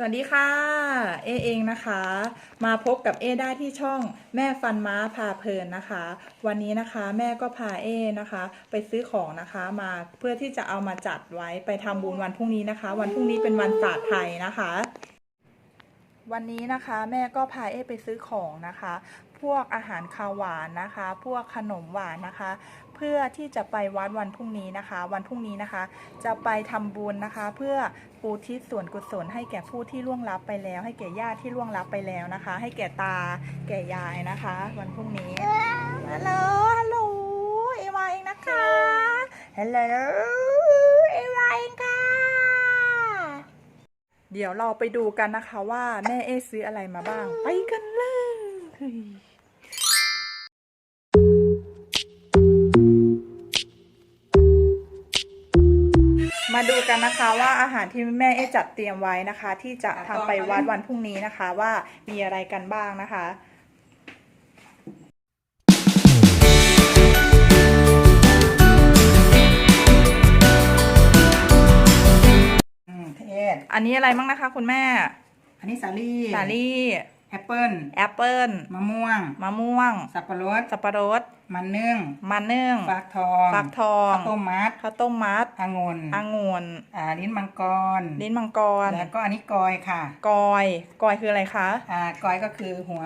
สวัสดีค่ะ เอเองนะคะ มาพบกับเอได้ที่ช่องแม่ฟันม้าพาเพลินนะคะ วันนี้นะคะแม่ก็พาเอนะคะ ไปซื้อของนะคะมาเพื่อที่จะเอามาจัดไว้ไปทำบุญวันพรุ่งนี้นะคะ วันพรุ่งนี้เป็นวันศาสตร์ไทยนะคะ วันนี้นะคะแม่ก็พาเอไปซื้อของนะคะ พวกอาหารคาวหวานนะคะ พวกขนมหวานนะคะ เพื่อที่จะไปวัดวันพรุ่งนี้นะคะ วันพรุ่งนี้นะคะ จะไปทำบุญนะคะ เพื่อปูทิศส่วนกุศลให้แก่ผู้ที่ล่วงลับไปแล้ว ให้แก่ญาติที่ล่วงลับไปแล้วนะคะ ให้แก่ตาแก่ยายนะคะ วันพรุ่งนี้ฮัลโหลฮัลโหลเอวาเองนะคะฮัลโหลเอวาเองค่ะเดี๋ยวเราไปดูกันนะคะว่าแม่เอซื้ออะไรมาบ้าง ไปกันเลย มาดูกันนะคะว่าอาหารที่แม่เอจัดเตรียมไว้นะคะ ที่จะทำไปวัดวันพรุ่งนี้นะคะ ว่ามีอะไรกันบ้างนะคะ อืมเทศอันนี้อะไรบ้างนะคะ คุณแม่ อันนี้สาลี่สาลี่ แอปเปิ้ลแอปเปิลมะม่วง มะม่วง สับปะรด สับปะรด มันนึ่ง มันนึ่ง ฟักทอง ฟักทองข้าวต้มมัด ข้าวต้มมัดองุ่นองุ่นอ่า ลิ้นมังกร ลิ้นมังกร แล้วก็อันนี้กอยค่ะ กอย กอยคืออะไรคะ อ่า กอยก็คือหัว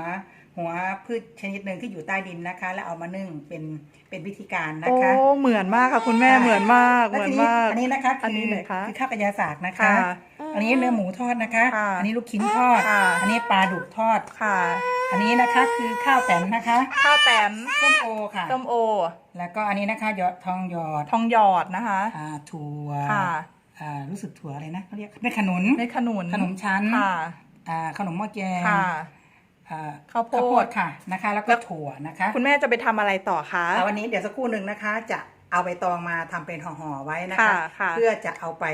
หัวพืชชนิดหนึ่งที่อยู่ใต้ดินนะคะ แล้วเอามานึ่งเป็นเป็นวิธีการนะโอ้คะเหมือนมากค่ะคุณแม่ค่ะเหมือนมากแล้วเหมือนทีมาก อันนี้นะคะ อันนี้ไหนคะคือข้าวกระยาศาสตร์นะคะค่ะ อันนี้เนื้อหมูทอดนะคะ ค่ะอันนี้ลูกชิ้นทอด ค่ะ อันนี้ปลาดุกทอด ค่ะอันนี้นะคะคือข้าวแตนนะคะข้าวแตนส้มโอค่ะ ส้มโอ แล้วก็อันนี้นะคะหยอดทองหยอดทองหยอดนะคะ อ่าถั่วค่ะอ่ารู้สึกถั่วอะไรนะเขาเรียกเม็ดขนุน เม็ดขนุนขนมชั้น ค่ะ อ่าขนมหม้อแกงค่ะ อ่าข้าวโพด ค่ะนะคะ แล้วก็ถั่วนะคะ คุณแม่จะไปทำอะไรต่อคะแล้ววันนี้เดี๋ยวสักครู่หนึ่งนะคะจะ เอาใบตองมาทำเป็นห่อๆไว้นะคะค่ะค่ะเพื่อจะเอาไป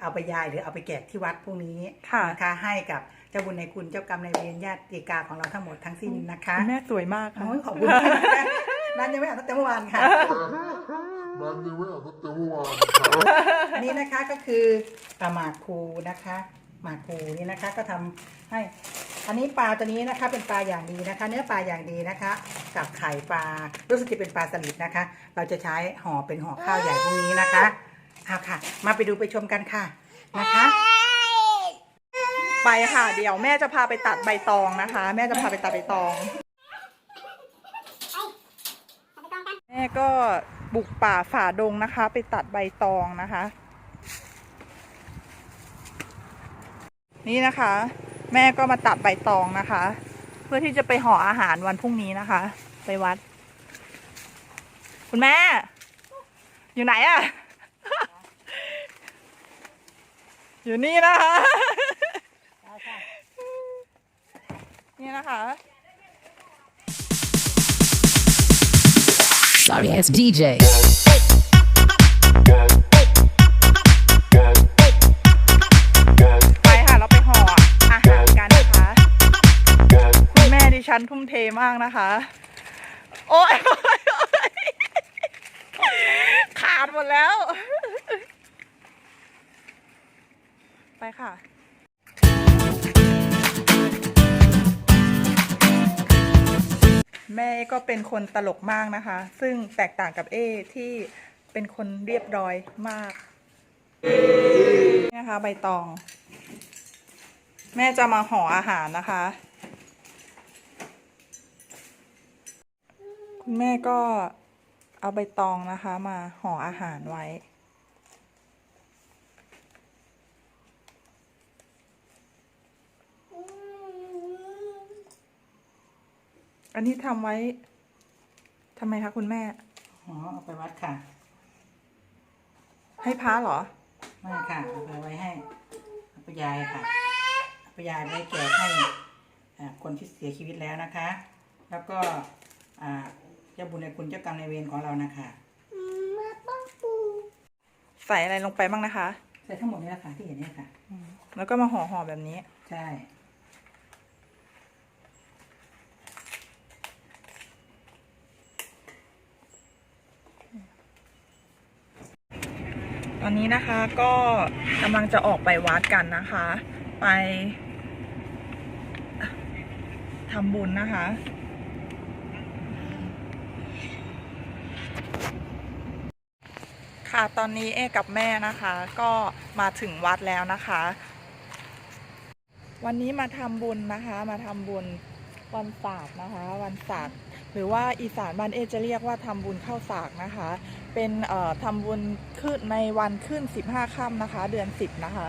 เอาไปยายหรือเอาไปแจกที่วัดพรุ่งนี้ค่ะนะคะให้กับเจ้าบุญในคุณเจ้ากรรมนายเวรญาติกาของเราทั้งหมดทั้งสิ้นนะคะคุณแม่สวยมากค่ะโอ้ยขอบคุณค่ะนั่นยังไม่อ่านตั้งแต่เมื่อวานค่ะร้านนี้ไม่อาจจะเต็มเมื่อวานอันนี้นะคะก็คือปลาหมากคูนะคะหมากคูนี่นะคะก็ทำให้ อันนี้ปลาตัวนี้นะคะเป็นปลาอย่างดีนะคะ เนื้อปลาอย่างดีนะคะ กับไข่ปลารู้สึกจะเป็นปลาสลิดนะคะ เราจะใช้ห่อเป็นห่อข้าวใหญ่พวกนี้นะคะเอาค่ะ มาไปดูไปชมกันค่ะนะคะ ไปค่ะ เดี๋ยวแม่จะพาไปตัดใบตองนะคะ แม่จะพาไปตัดใบตอง แม่ก็บุกป่าฝ่าดงนะคะ ไปตัดใบตองนะคะ นี่นะคะ แม่ก็มาตัดใบตองนะคะ เพื่อที่จะไปห่ออาหารวันพรุ่งนี้นะคะ ไปวัด คุณแม่ อยู่ไหนอะอยู่นี่นะคะ นี่นะคะ Sorry ass DJ. ันทุ่มเทมากนะคะ โอ๊ยขาดหมดแล้ว ไปค่ะแม่ก็เป็นคนตลกมากนะคะ ซึ่งแตกต่างกับเอที่เป็นคนเรียบร้อยมากนี่นะคะ ใบตอง แม่จะมาห่ออาหารนะคะ คุณแม่ก็เอาใบตองนะคะมาห่ออาหารไว้ อันนี้ทำไว้ทำไมคะคุณแม่ อ๋อเอาไปวัดค่ะ ให้พระเหรอ ไม่ค่ะเอาไปไว้ให้เอาไปยายค่ะเอาไปยายไว้แจกให้อ่าคนที่เสียชีวิตแล้วนะคะ แล้วก็อ่า เจ้าบุญในคุณเจ้ากรรมนายเวรของเรานะคะใส่อะไรลงไปบ้างนะคะ ใส่ทั้งหมดนี้แหละค่ะที่เห็นเนี่ยค่ะ แล้วก็มาห่อห่อแบบนี้ ใช่ตอนนี้นะคะก็กำลังจะออกไปวัดกันนะคะ ไปทำบุญนะคะ ค่ะ ตอนนี้เอกับแม่นะคะ ก็มาถึงวัดแล้วนะคะ วันนี้มาทำบุญนะคะ มาทำบุญวันศาสตร์นะคะ วันศาสตร์หรือว่าอีสานบ้านเอจะเรียกว่าทำบุญเข้าสากนะคะ เป็นเอ่อทำบุญขึ้นในวันขึ้น 15ค่ำนะคะ เดือน 10 นะคะ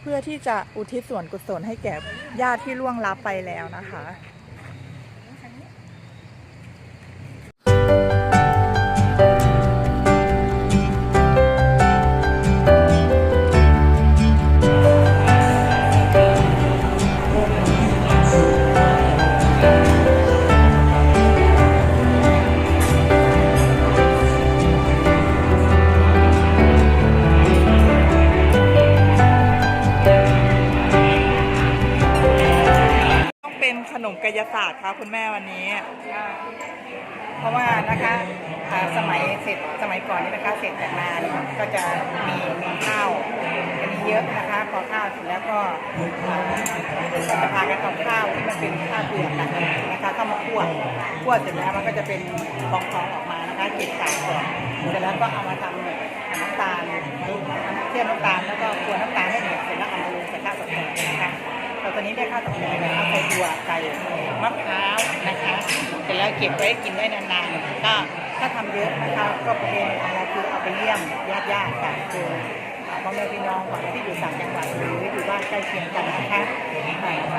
เพื่อที่จะอุทิศส่วนกุศลให้แก่ญาติที่ล่วงลับไปแล้วนะคะ กายศาสตร์ค่ะคุณแม่วันนี้ เพราะว่านะคะอ่าสมัยเสร็จสมัยก่อนนี่นะคะเสร็จจากนานก็จะมีมีข้าวอันนี้เยอะนะคะพอข้าวเสร็จแล้วก็อ่าก็จะพากันเอาข้าวที่มันเป็นข้าวเปลือกนะนะคะเข้ามาคั่วคั่วเสร็จแล้วมันก็จะเป็นฟองๆออกมานะคะเก็บกากก่อนเสร็จแล้วก็เอามาทำน้ำตาลเทียมน้ำตาลแล้วก็กวน้ำตาลให้เดือดเสร็จแล้วเอามาลงใส่ข้าวตอกแตกนะคะ เราตอนนี้ได้ข้าวตอกแตกแล้วใส่บัวใส่มะพร้าวนะคะเสร็จแล้วเก็บไว้กินได้นานๆก็ถ้าทำเยอะนะคะก็ประเพณีของเราคือเอาไปเยี่ยมญาติๆกันคือพ่อแม่พี่น้องของที่อยู่ต่างจังหวัดหรืออยู่บ้านใกล้เคียงกันนะคะ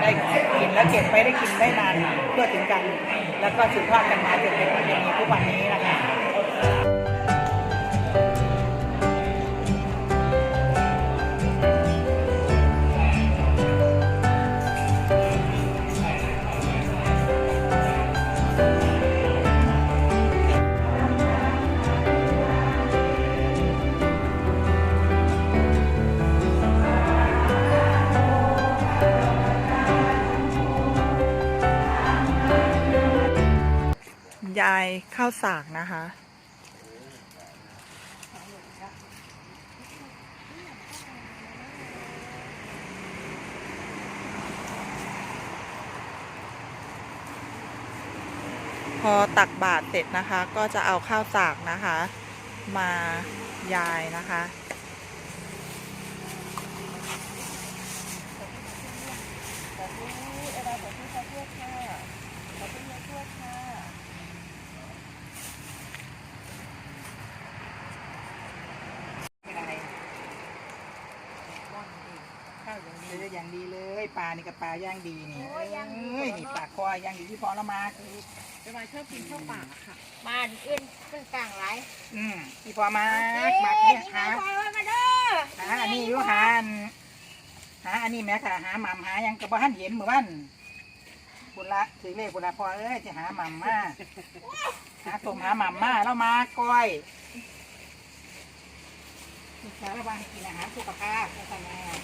ได้กินแล้วเก็บไว้ได้กินได้นานเพื่อถึงกัน แล้วก็สืบทอดกันมาจนเป็นประเพณีทุกวันนี้นะคะ ข้าวสากนะคะ พอตักบาตรเสร็จนะคะ ก็จะเอาข้าวสากนะคะ มายายนะคะ ข้าว อย่างดีเลยอย่างดีเลยปลานี่กับปลาย่างดีนี่เอ้ยนี่ปลาคอย่างดีที่พอละมาคือจะมาชอบกินข้าวปากค่ะบ้านอื่นเป็นต่างหลายอืมที่พอมามาเนี่ยหาคอยไว้มาเด้อหาอันนี้อยู่หาอันหาอันนี้แม่ค่ะหาหม่ำหายังกับบ้านเห็นเหมือนบ้านบุญละถือเลขบุญละพอเอ้ยจะหาหม่ำมาหาสมหาหม่ำมาแล้วมาก้อยสารบังกินอาหารสุขภาพนะคะแม่เอา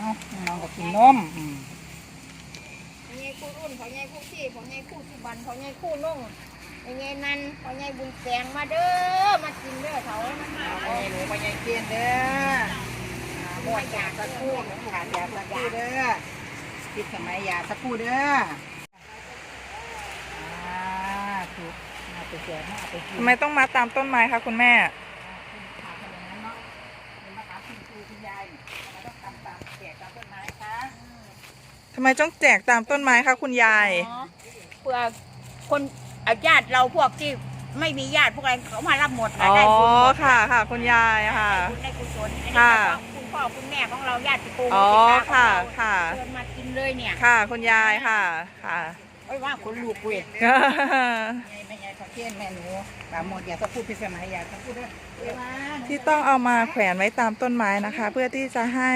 น้องก็กินนมอืมพ่อใหญ่คู่รุ่นพ่อใหญ่คู่ที่พ่อใหญ่คู่สุบันพ่อใหญ่คู่นุ่งพ่อใหญ่นันพ่อใหญ่บุญแสงมาเด้อ มากินเด้อเถามันมาเอาไปหนูไปยายเกียนเด้ออ่าหมดยาสักครู่ขาดยาสักครู่เด้อปิดสมัยยาสักครู่เด้ออ่าถูกมาไปเสียมาเอาไปกินทำไมต้องมาตามต้นไม้คะคุณแม่ ขาดขนาดนั้นเนาะเป็นมะขามคุณครูคุณยายเราต้องทำตามแจกตามต้นไม้คะ ทำไมต้องแจกตามต้นไม้คะคุณยายอ๋อเพื่อคนอะญาติเราพวกที่ไม่มีญาติพวกอะไรเขามารับหมดนะอ๋อ ได้บุญหมดค่ะค่ะคุณยายค่ะ ได้บุญได้กุศลอันนี้ค่ะ ก็คุณพ่อคุณแม่ของเราญาติโกงอ๋อญาติค่ะของเราค่ะเชิญมากินเลยเนี่ยค่ะคุณยายค่ะค่ะไอ้ยว่าคนลูกเว้ยยายแม่ยายขอเกียนแม่หนูปลาหมดยาสักครู่ปิดสมัยยาสักครู่เด้อเอ้ยมาหนูที่ต้องเอามาแขวนไว้ตามต้นไม้นะคะ เพื่อที่จะให้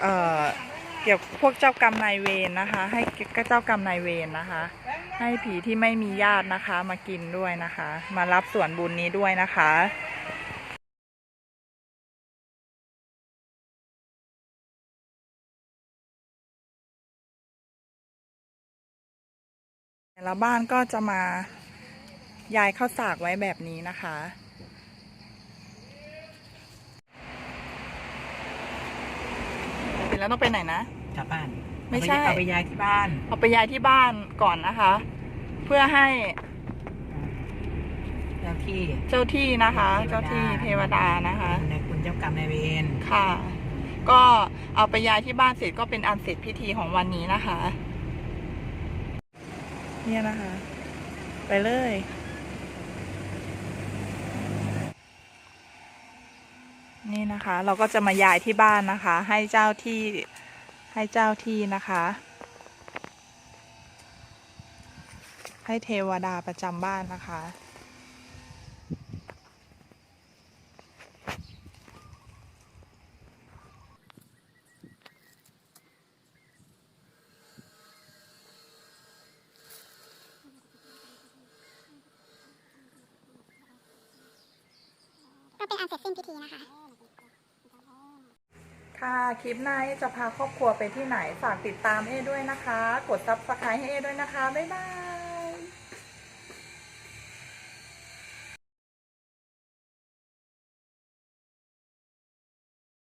เอ่อ เกี่ยวพวกเจ้ากรรมนายเวรนะคะ ให้ก็เจ้ากรรมนายเวรนะคะ ให้ผีที่ไม่มีญาตินะคะ มากินด้วยนะคะ มารับส่วนบุญนี้ด้วยนะคะแต่ละบ้านก็จะมาย้ายข้าวสากไว้แบบนี้นะคะแล้วต้องไปไหนนะ กลับบ้านไม่ใช่ เอาไปย้ายที่บ้านเอาไปย้ายที่บ้านก่อนนะคะ เพื่อให้เจ้าที่เจ้าที่นะคะเทวดาเจ้าที่เทวดานะคะในคุณเจ้ากรรมนายเวรค่ะ ก็เอาไปย้ายที่บ้านเสร็จก็เป็นอันเสร็จพิธีของวันนี้นะคะ เนี่ยนะคะ ไปเลยนี่นะคะ เราก็จะมาย้ายที่บ้านนะคะ ให้เจ้าที่ ให้เจ้าที่นะคะ ให้เทวดาประจำบ้านนะคะ ก็เป็นอันเสร็จสิ้นพิธีนะคะ ค่ะ คลิปหน้าเอจะพาครอบครัวไปที่ไหน ฝากติดตามเอ้ด้วยนะคะ กดซับสไครต์ให้เอ้ด้วยนะคะ บ๊ายบาย